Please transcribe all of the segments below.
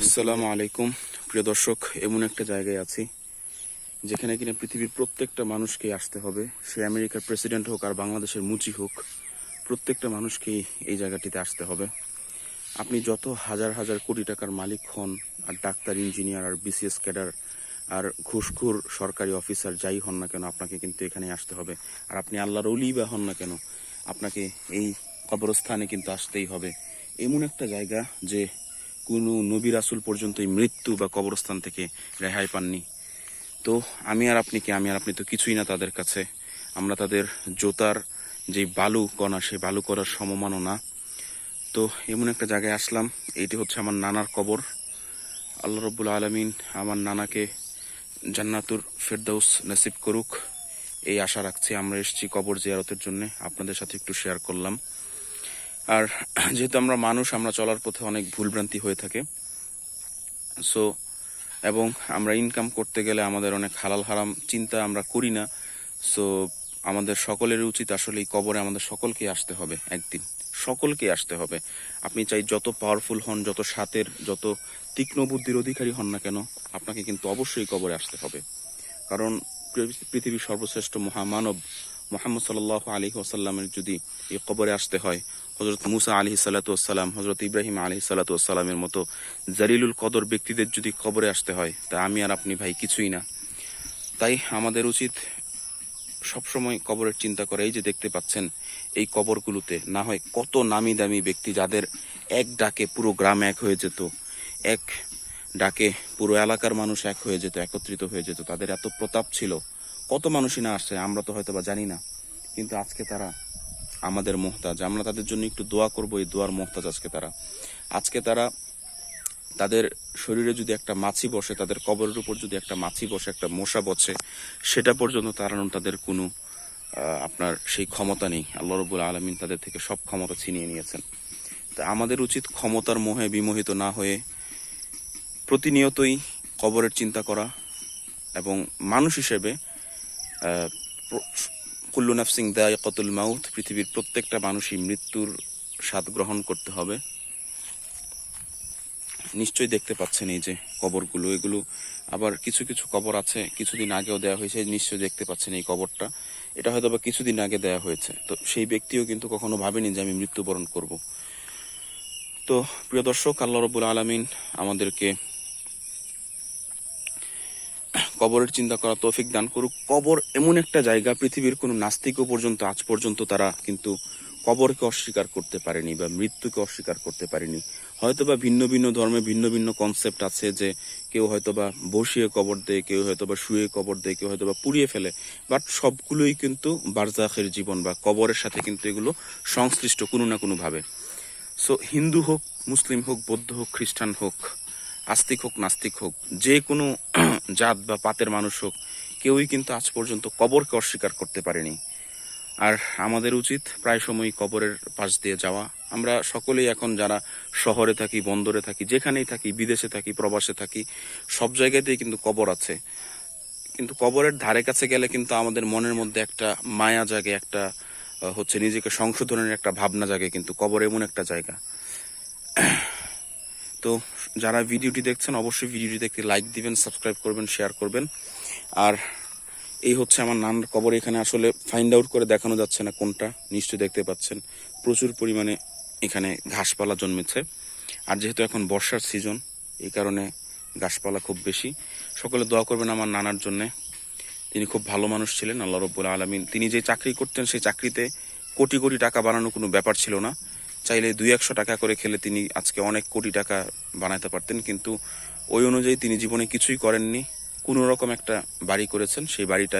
আসসালামু আলাইকুম। প্রিয় দর্শক, এমন একটা জায়গায় আছি, যেখানে কিনা পৃথিবীর প্রত্যেকটা মানুষকেই আসতে হবে। সে আমেরিকার প্রেসিডেন্ট হোক আর বাংলাদেশের মুচি হোক, প্রত্যেকটা মানুষকেই এই জায়গাটিতে আসতে হবে। আপনি যত হাজার হাজার কোটি টাকার মালিক হন, আর ডাক্তার, ইঞ্জিনিয়ার, আর বিসিএস ক্যাডার, আর ঘুষখোর সরকারি অফিসার যাই হন না কেন, আপনাকে কিন্তু এখানে আসতে হবে। আর আপনি আল্লাহর অলি বা হন না কেন, আপনাকে এই কবরস্থানে কিন্তু আসতেই হবে। এমন একটা জায়গা যে কোনো নবী রাসুল পর্যন্ত এই মৃত্যু বা কবরস্থান থেকে রেহাই পাননি। তো আমি আর আপনি কি? আমি আর আপনি তো কিছুই না তাদের কাছে। আমরা তাদের জোতার যে বালু কণা, সেই বালু করার সমমানও না। তো এমন একটা জায়গায় আসলাম, এইটি হচ্ছে আমার নানার কবর। আল্লাহ রব্বুল আলমিন আমার নানাকে জান্নাতুর ফেরদাউস নসিব করুক। এই আশা রাখছি আমরা এসেছি কবর জিয়ারতের জন্য। আপনাদের সাথে একটু শেয়ার করলাম। আর যেহেতু আমরা মানুষ, আমরা চলার পথে অনেক ভুলভ্রান্তি হয়ে থাকে। সো এবং আমরা ইনকাম করতে গেলে আমাদের অনেক হালাল হারাম চিন্তা আমরা করি না। সো আমাদের সকলের উচিত আসলে এই কবরে আমাদের সকলকে আসতে হবে একদিন। সকলকে আসতে হবে। আপনি চাই যত পাওয়ারফুল হন, যত সাতের, যত তীক্ষ্ণ বুদ্ধির অধিকারী হন না কেন, আপনাকে কিন্তু অবশ্যই কবরে আসতে হবে। কারণ পৃথিবীর সর্বশ্রেষ্ঠ মহামানব মোহাম্মদ সাল্লাহ আলী ওসাল্লামের যদি এই কবরে আসতে হয় হজরত মুসা আলি সাল্লাতাম হজরত ইব্রাহিম আলি সাল্লাতামের মতো জারিলুল কদর ব্যক্তিদের যদি কবরে আসতে হয়, তা আমি আর আপনি ভাই কিছুই না। তাই আমাদের উচিত সবসময় কবরের চিন্তা করে। এই যে দেখতে পাচ্ছেন, এই কবরগুলোতে না হয় কত নামি দামি ব্যক্তি যাদের এক ডাকে পুরো গ্রাম এক হয়ে যেত, এক ডাকে পুরো এলাকার মানুষ এক হয়ে যেত, একত্রিত হয়ে যেত। তাদের এত প্রতাপ ছিল কত মানুষই না আসছে, আমরা তো হয়তো বা জানি না। কিন্তু আজকে তারা আমাদের মোহতাজ। আমরা তাদের জন্য একটু দোয়া করব, এই দোয়ার মোহতাজ আজকে তারা। আজকে তারা তাদের শরীরে যদি একটা মাছি বসে, তাদের কবরের উপর যদি একটা মাছি বসে, একটা মশা বসে, সেটা পর্যন্ত তাড়ানোর তাদের কোনো আপনার সেই ক্ষমতা নেই। আল্লাহ রবুল আলমিন তাদের থেকে সব ক্ষমতা ছিনিয়ে নিয়েছেন। তা আমাদের উচিত ক্ষমতার মোহে বিমোহিত না হয়ে প্রতিনিয়তই কবরের চিন্তা করা এবং মানুষ হিসেবে কুল্লু নাফসিং দায় কতুল মাউথ পৃথিবীর প্রত্যেকটা মানুষই মৃত্যুর স্বাদ গ্রহণ করতে হবে। নিশ্চয়ই দেখতে পাচ্ছেন এই যে কবরগুলো, এগুলো আবার কিছু কিছু কবর আছে, কিছুদিন আগেও দেওয়া হয়েছে, নিশ্চয়ই দেখতে পাচ্ছেন এই কবরটা। এটা হয়তো বা কিছুদিন আগে দেওয়া হয়েছে। তো সেই ব্যক্তিও কিন্তু কখনো ভাবেনি যে আমি মৃত্যুবরণ করব। তো প্রিয় দর্শক, আল্লাহ রবুল আলমিন আমাদেরকে কবরের চিন্তা করা তৌফিক দান করুক। কবর এমন একটা জায়গা পৃথিবীর কোনো নাস্তিকও পর্যন্ত আজ পর্যন্ত তারা কিন্তু কবরকে অস্বীকার করতে পারেনি বা মৃত্যুকে অস্বীকার করতে পারেনি। হয়তো বা ভিন্ন ভিন্ন ধর্মে ভিন্ন ভিন্ন কনসেপ্ট আছে যে কেউ হয়তো বা বসিয়ে কবর দেয়, কেউ হয়তো বা শুয়ে কবর দেয়, কেউ হয়তো বা পুড়িয়ে ফেলে। বাট সবগুলোই কিন্তু বারজাখের জীবন বা কবরের সাথে কিন্তু এগুলো সংশ্লিষ্ট কোনো না কোনোভাবে। সো হিন্দু হোক, মুসলিম হোক, বৌদ্ধ হোক, খ্রিস্টান হোক আস্তিক হোক, নাস্তিক হোক, যে কোনো জাত বা পাতের মানুষ হোক, কেউই কিন্তু আজ পর্যন্ত কবরকে অস্বীকার করতে পারেনি। আর আমাদের উচিত প্রায় সময় কবরের পাশ দিয়ে যাওয়া। আমরা সকলেই এখন যারা শহরে থাকি, বন্দরে থাকি, যেখানেই থাকি, বিদেশে থাকি, প্রবাসে থাকি, সব জায়গাতেই কিন্তু কবর আছে। কিন্তু কবরের ধারে কাছে গেলে কিন্তু আমাদের মনের মধ্যে একটা মায়া জাগে, একটা হচ্ছে নিজেকে সংশোধনের একটা ভাবনা জাগে, কিন্তু কবর এমন একটা জায়গা। তো যারা ভিডিওটি দেখছেন, অবশ্যই ভিডিওটি দেখতে লাইক দিবেন সাবস্ক্রাইব করবেন শেয়ার করবেন। আর এই হচ্ছে আমার নানার কবর এখানে আসলে ফাইন্ড আউট করে দেখানো যাচ্ছে না কোনটা, নিশ্চয়ই দেখতে পাচ্ছেন। প্রচুর পরিমাণে এখানে ঘাসপালা জন্মেছে। আর যেহেতু এখন বর্ষার সিজন এই কারণে গাছপালা খুব বেশি। সকলে দোয়া করবেন আমার নানার জন্যে। তিনি খুব ভালো মানুষ ছিলেন, আল্লাহ রব্বুল আলমিন। তিনি যে চাকরি করতেন, সেই চাকরিতে কোটি কোটি টাকা বানানো কোনো ব্যাপার ছিল না। চাইলে দুই একশো টাকা করে খেলে তিনি আজকে অনেক কোটি টাকা বানাতে পারতেন, কিন্তু ওই অনুযায়ী তিনি জীবনে কিছুই করেননি। কোনো রকম একটা বাড়ি করেছেন, সেই বাড়িটা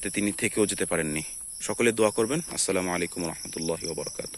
তে তিনি থেকেও যেতে পারেননি। সকলে দোয়া করবেন। আসসালামু আলাইকুম রহমতুল্লাহ বরকাত